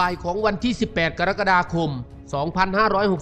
บ่ายของวันที่ 18 กรกฎาคม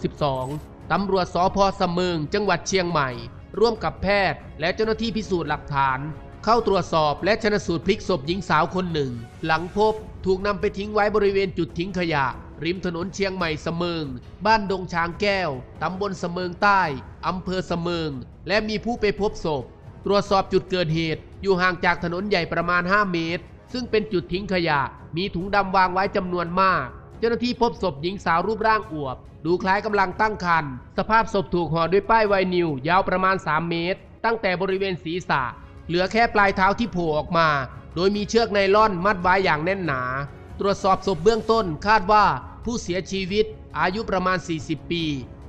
2562 ตำรวจสพสมิงจังหวัดเชียงใหม่ ร่วมกับแพทย์ และเจ้าหน้าที่พิสูจน์หลักฐาน เข้าตรวจสอบและชนสูตรพลิกศพหญิงสาวคนหนึ่ง หลังพบถูกนำไปทิ้งไว้บริเวณจุดทิ้งขยะ ริมถนนเชียงใหม่สมิงบ้านดงช้างแก้ว ตำบลสมิงใต้ อำเภอสมิงและมีผู้ไปพบศพ ตรวจสอบจุดเกิดเหตุอยู่ห่างจากถนนใหญ่ประมาณ 5 เมตร ซึ่งเป็นจุดทิ้งขยะ มีถุงดำวางไว้จำนวนมาก เจ้าหน้าที่พบศพหญิงสาวรูปร่างอวบ ดูคล้ายกำลังตั้งครรภ์สภาพศพถูกห่อด้วยป้ายไวนิลยาวประมาณ 3 เมตร ตั้งแต่บริเวณศีรษะ เหลือแค่ปลายเท้าที่โผล่ออกมา โดยมีเชือกไนล่อนมัดไว้อย่างแน่นหนา ตรวจสอบศพเบื้องต้นคาดว่าผู้เสียชีวิต อายุประมาณ 40 ปี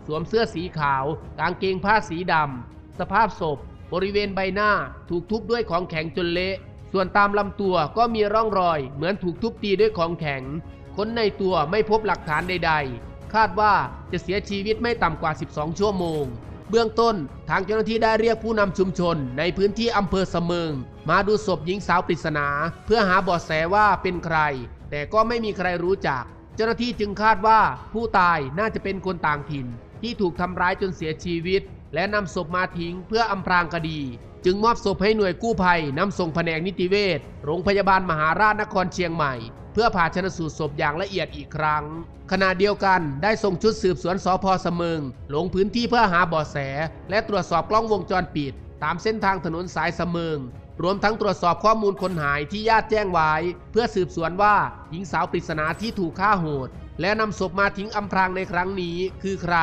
สวมเสื้อสีขาว กางเกงผ้าสีดำสภาพศพ บริเวณใบหน้าถูกทุบด้วยของแข็งจนเละ ส่วนตามลำตัวก็มีร่องรอยเหมือนถูกทุบตีด้วยของแข็ง ค้นในตัวไม่พบหลักฐานใด ๆ คาดว่าจะเสียชีวิตไม่ต่ำกว่า 12 ชั่วโมง เบื้องต้นทางเจ้าหน้าที่ได้เรียกผู้นำชุมชนในพื้นที่อำเภอเสมิง มาดูศพหญิงสาวปริศนา เพื่อหาเบาะแสว่าเป็นใคร แต่ก็ไม่มีใครรู้จัก เจ้าหน้าที่จึงคาดว่าผู้ตายน่าจะเป็นคนต่างถิ่น ที่ถูกทำร้ายจนเสียชีวิต และนำศพมาทิ้งเพื่ออำพรางคดี จึงมอบศพให้หน่วยกู้ภัยนำส่งแผนกนิติเวชโรงพยาบาลมหาราชนครเชียงใหม่ เพื่อผ่าชนสูตรศพอย่างละเอียดอีกครั้ง ขณะเดียวกันได้ส่งชุดสืบสวนสพเสมิงลงพื้นที่เพื่อหาเบาะแส และตรวจสอบกล้องวงจรปิด ตามเส้นทางถนนสายเสมิงรวมทั้งตรวจสอบข้อมูลคนหายที่ญาติแจ้งไว้ เพื่อสืบสวนว่าหญิงสาวปริศนาที่ถูกฆ่าโหด และนำศพมาทิ้งอำพรางในครั้งนี้คือใคร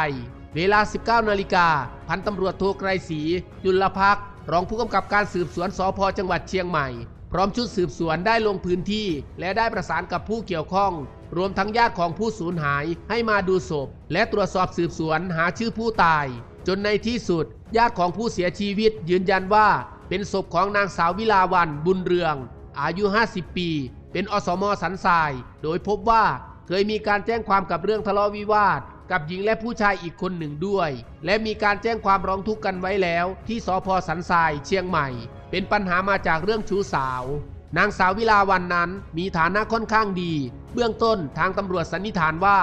เวลา 19นาฬิกาพันตำรวจโทไกรศรีจุลพักษ รองผู้กำกับการสืบสวนสพจังหวัดเชียงใหม่ พร้อมชุดสืบสวนได้ลงพื้นที่ และได้ประสานกับผู้เกี่ยวข้อง รวมทั้งญาติของผู้สูญหายให้มาดูศพ และตรวจสอบสืบสวนหาชื่อผู้ตาย จนในที่สุด ญาติของผู้เสียชีวิตยืนยันว่า เป็นศพของนางสาววิลาวันบุญเรือง อายุ 50 ปี เป็นอสมสันทราย โดยพบว่าเคยมีการแจ้งความกับเรื่องทะเลาะวิวาท กับหญิงและผู้ชายอีกคนหนึ่งด้วย และมีการแจ้งความร้องทุกข์กันไว้แล้วที่สพสันทรายเชียงใหม่ เป็นปัญหามาจากเรื่องชู้สาว นางสาววิลาวันนั้นมีฐานะค่อนข้างดี เบื้องต้นทางตำรวจสันนิษฐานว่า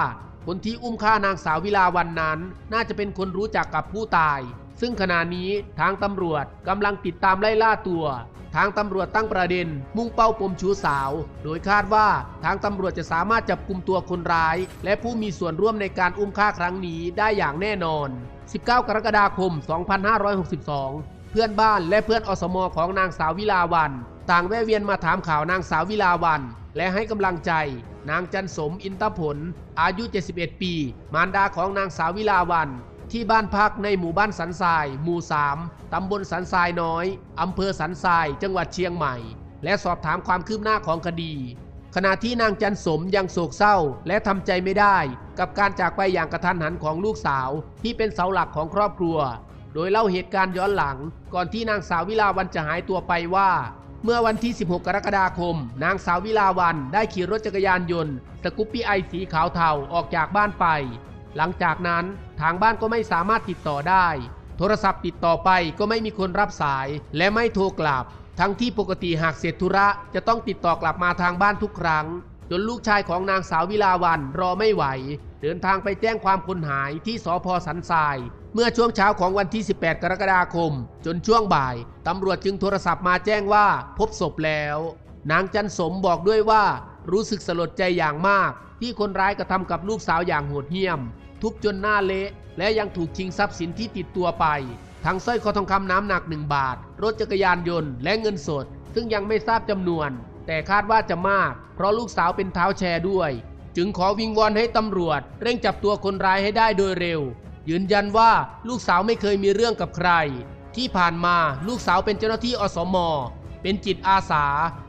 คนที่อุ้มฆ่านางสาววิลาวันนั้น น่าจะเป็นคนรู้จักกับผู้ตาย ซึ่งขณะนี้ทางตำรวจกำลังติดตามไล่ล่าตัว ทางตำรวจตั้งประเด็น มุ่งเป้าปมชู้สาว โดยคาดว่าทางตำรวจจะสามารถจับกลุ่มตัวคนร้าย และผู้มีส่วนร่วมในการอุ้มฆ่าครั้งนี้ได้อย่างแน่นอน 19 กรกฎาคม 2562 เพื่อนบ้านและเพื่อนอสมของนางสาววิลาวัน ต่างแวะเวียนมาถามข่าวนางสาววิลาวัน และให้กำลังใจ นางจันสมอินทผล อายุ 71 ปี มารดาของนางสาววิลาวัน ที่บ้านพักในหมู่บ้านสันทราย หมู่ 3 ตำบลสันทรายน้อย อำเภอสันทราย จังหวัดเชียงใหม่ และสอบถามความคืบหน้าของคดี ขณะที่นางจันสมยังโศกเศร้า และทำใจไม่ได้ กับการจากไปอย่างกระทันหันของลูกสาว ที่เป็นเสาหลักของครอบครัว โดยเล่าเหตุการณ์ย้อนหลัง ก่อนที่นางสาววิลาวันจะหายตัวไปว่าเมื่อวันที่ 16 กรกฎาคม นางสาววิลาวันได้ขี่รถจักรยานยนต์ สกุปปี้ไอสีขาวเทาออกจากบ้านไป หลังจากนั้นทางบ้านก็ไม่สามารถติดต่อได้ โทรศัพท์ติดต่อไปก็ไม่มีคนรับสายและไม่โทรกลับ ทั้งที่ปกติหากเสร็จธุระจะต้องติดต่อกลับมาทางบ้านทุกครั้ง จนลูกชายของนางสาววิลาวันรอไม่ไหว เดินทางไปแจ้งความคนหายที่สพสันทราย เมื่อช่วงเช้าของวันที่ 18 กรกฎาคม จนช่วงบ่ายตำรวจจึงโทรศัพท์มาแจ้งว่าพบศพแล้ว นางจันสมบอกด้วยว่ารู้สึกสลดใจอย่างมากที่คนร้ายกระทำกับลูกสาวอย่างโหดเหี้ยม ทุบจนหน้าเละ และยังถูกชิงทรัพย์สินที่ติดตัวไป ทั้งสร้อยคอทองคำน้ำหนักหนึ่งบาท รถจักรยานยนต์และเงินสด ซึ่งยังไม่ทราบจำนวน แต่คาดว่าจะมาก เพราะลูกสาวเป็นเท้าแชร์ด้วย จึงขอวิงวอนให้ตำรวจ เร่งจับตัวคนร้ายให้ได้โดยเร็ว ยืนยันว่าลูกสาวไม่เคยมีเรื่องกับใคร ที่ผ่านมาลูกสาวเป็นเจ้าหน้าที่อสม เป็นจิตอาสา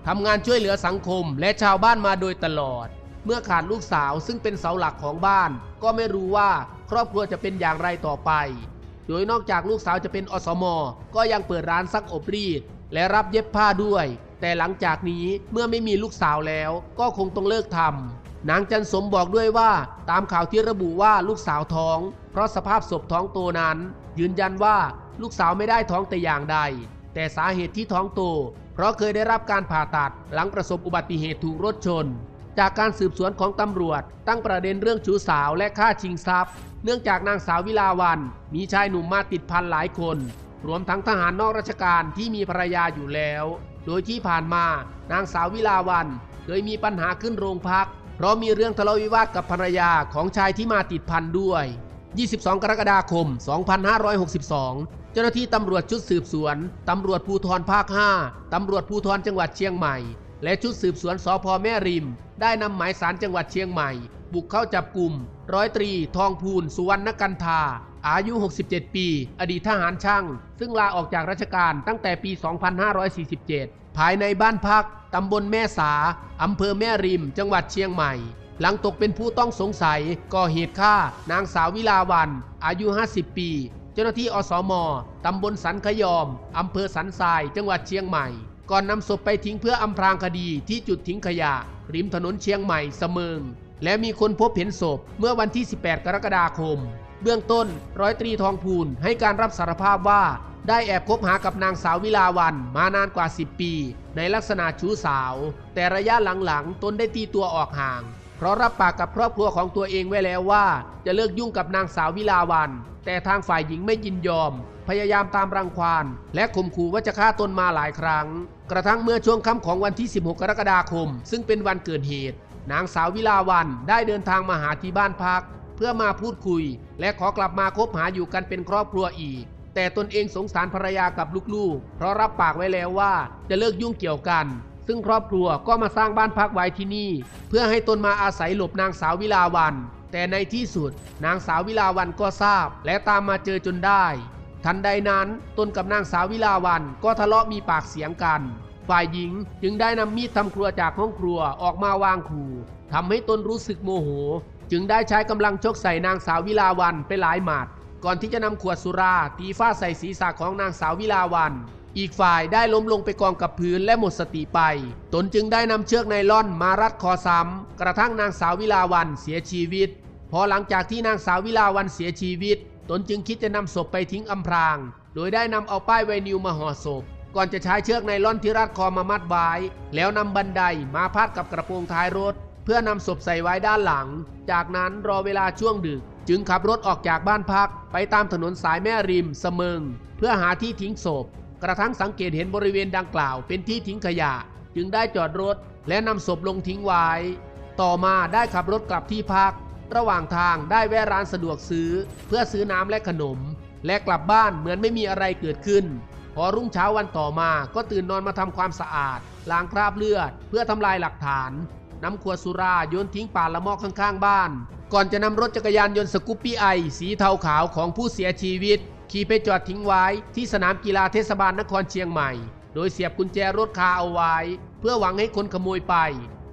ทำงานช่วยเหลือสังคมและชาวบ้านมาโดยตลอด เมื่อขาดลูกสาวซึ่งเป็นเสาหลักของบ้าน ก็ไม่รู้ว่าครอบครัวจะเป็นอย่างไรต่อไป โดยนอกจากลูกสาวจะเป็นอสมก็ยังเปิดร้านซักอบรีด และรับเย็บผ้าด้วย แต่หลังจากนี้เมื่อไม่มีลูกสาวแล้วก็คงต้องเลิกทำนางจันสมบอกด้วยว่าตามข่าวที่ระบุว่าลูกสาวท้อง เพราะสภาพศพท้องโตนั้น ยืนยันว่าลูกสาวไม่ได้ท้องแต่อย่างใด แต่สาเหตุที่ท้องโต เพราะเคยได้รับการผ่าตัดหลังประสบอุบัติเหตุถูกรถชน จากการสืบสวนของตำรวจ ตั้งประเด็นเรื่องชู้สาวและฆ่าชิงทรัพย์ เนื่องจากนางสาววิลาวัน มีชายหนุ่มมาติดพันหลายคน รวมทั้งทหารนอกราชการที่มีภรรยาอยู่แล้ว โดยที่ผ่านมานางสาววิลาวันเคยมีปัญหาขึ้นโรงพัก เพราะมีเรื่องทะเลาะวิวาทกับภรรยาของชายที่มาติดพันด้วย 22 กรกฎาคม 2562 เจ้าหน้าที่ตำรวจชุดสืบสวน ตำรวจภูธรภาค 5 ตำรวจภูธรจังหวัดเชียงใหม่ และชุดสืบสวนสพแม่ริม ได้นำหมายสารจังหวัดเชียงใหม่ บุกเข้าจับกลุ่ม ร้อยตรี ทองพูนสุวรรณกันธาอายุ 67 ปี อดีตทหารช่าง ซึ่งลาออกจากราชการตั้งแต่ปี 2547 ภายในบ้านพัก ตำบลแม่สา อำเภอแม่ริม จังหวัดเชียงใหม่ หลังตกเป็นผู้ต้องสงสัยก่อเหตุฆ่า นางสาววิลาวัน อายุ 50 ปี เจ้าหน้าที่อสมตำบลสันขยอม อำเภอสันทราย จังหวัดเชียงใหม่ ก่อนนำศพไปทิ้งเพื่ออำพรางคดีที่จุดทิ้งขยะ ริมถนนเชียงใหม่เสมิง และมีคนพบเห็นศพเมื่อวันที่ 18 กรกฎาคม เบื้องต้นร้อยตรีทองพูนให้การรับสารภาพว่า ได้แอบคบหากับนางสาววิลาวันมานานกว่า 10 ปี ในลักษณะชู้สาว แต่ระยะหลังๆ ตนได้ตีตัวออกห่าง เพราะรับปากกับครอบครัวของตัวเองไว้แล้วว่า จะเลิกยุ่งกับนางสาววิลาวัน แต่ทางฝ่ายหญิงไม่ยินยอม พยายามตามรังควานและข่มขู่ว่าจะฆ่าตนมาหลายครั้ง กระทั่งเมื่อช่วงค่ำของวันที่ 16 กรกฎาคม ซึ่งเป็นวันเกิดเหตุ นางสาววิลาวันได้เดินทางมาหาที่บ้านพัก เพื่อมาพูดคุย และขอกลับมาคบหาอยู่กันเป็นครอบครัวอีกแต่ตนเองสงสารภรรยากับลูกๆ เพราะรับปากไว้แล้วว่าจะเลิกยุ่งเกี่ยวกัน ซึ่งครอบครัวก็มาสร้างบ้านพักไว้ที่นี่ เพื่อให้ตนมาอาศัยหลบนางสาววิลาวัน แต่ในที่สุด นางสาววิลาวันก็ทราบ และตามมาเจอจนได้ ทันใดนั้นตนกับนางสาววิลาวันก็ทะเลาะมีปากเสียงกัน ฝ่ายหญิงจึงได้นำมีดทำครัวจากห้องครัวออกมาวางขู่ทำให้ตนรู้สึกโมโห จึงได้ใช้กำลังชกใส่นางสาววิลาวันไปหลายหมัดก่อนที่จะนำขวดสุราตีฟาดใส่ศีรษะของนางสาววิลาวัน อีกฝ่ายได้ล้มลงไปกองกับพื้นและหมดสติไป ตนจึงได้นำเชือกไนล่อนมารัดคอซ้ำกระทั่งนางสาววิลาวันเสียชีวิต พอหลังจากที่นางสาววิลาวันเสียชีวิต ตนจึงคิดจะนำศพไปทิ้งอำพราง โดยได้นำเอาป้ายไวนิวมาห่อศพ ก่อนจะใช้เชือกไนล่อนที่รัดคอมามัดไว้ แล้วนำบันไดมาพาดกับกระโปรงท้ายรถ เพื่อนำศพใส่ไว้ด้านหลัง จากนั้นรอเวลาช่วงดึกจึงขับรถออกจากบ้านพัก ไปตามถนนสายแม่ริมเสมิง เพื่อหาที่ทิ้งศพ กระทั่งสังเกตเห็นบริเวณดังกล่าวเป็นที่ทิ้งขยะ จึงได้จอดรถและนำศพลงทิ้งไว้ ต่อมาได้ขับรถกลับที่พัก ระหว่างทางได้แวะร้านสะดวกซื้อ เพื่อซื้อน้ำและขนม และกลับบ้านเหมือนไม่มีอะไรเกิดขึ้น พอรุ่งเช้าวันต่อมาก็ตื่นนอนมาทำความสะอาด ล้างคราบเลือด เพื่อทำลายหลักฐานนำขวดสุราโยนทิ้งป่าละมอกข้างๆ บ้าน ก่อนจะนำรถจักรยานยนต์สกูปปี้ไอสีเทาขาวของผู้เสียชีวิต ขี่ไปจอดทิ้งไว้ที่สนามกีฬาเทศบาลนครเชียงใหม่ โดยเสียบกุญแจรถคาเอาไว้ เพื่อหวังให้คนขโมยไป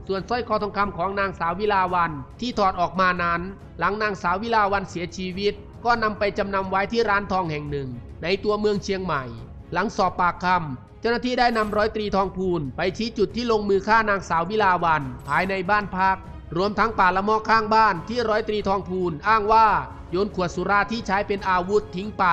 ส่วนสร้อยคอทองคำของนางสาววิลาวันที่ถอดออกมานั้น หลังนางสาววิลาวันเสียชีวิต ก็นำไปจำนำไว้ที่ร้านทองแห่งหนึ่ง ในตัวเมืองเชียงใหม่ หลังสอบปากคำเจ้าหน้าที่ได้นำร้อยตรีทองพูนไปชี้จุดที่ลงมือฆ่านางสาววิลาวันภายในบ้านพัก รวมทั้งป่าละมอข้างบ้านที่ร้อยตรีทองพูนอ้างว่าโยนขวดสุราที่ใช้เป็นอาวุธทิ้งไป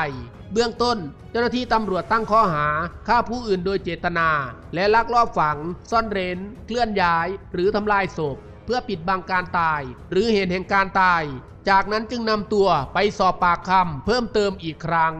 เบื้องต้น เจ้าหน้าที่ตำรวจตั้งข้อหาฆ่าผู้อื่นโดยเจตนา และลักลอบฝัง ซ่อนเร้น เคลื่อนย้าย หรือทำลายศพ เพื่อปิดบังการตาย หรือเหตุแห่งการตาย จากนั้นจึงนำตัวไปสอบปากคำเพิ่มเติมอีกครั้ง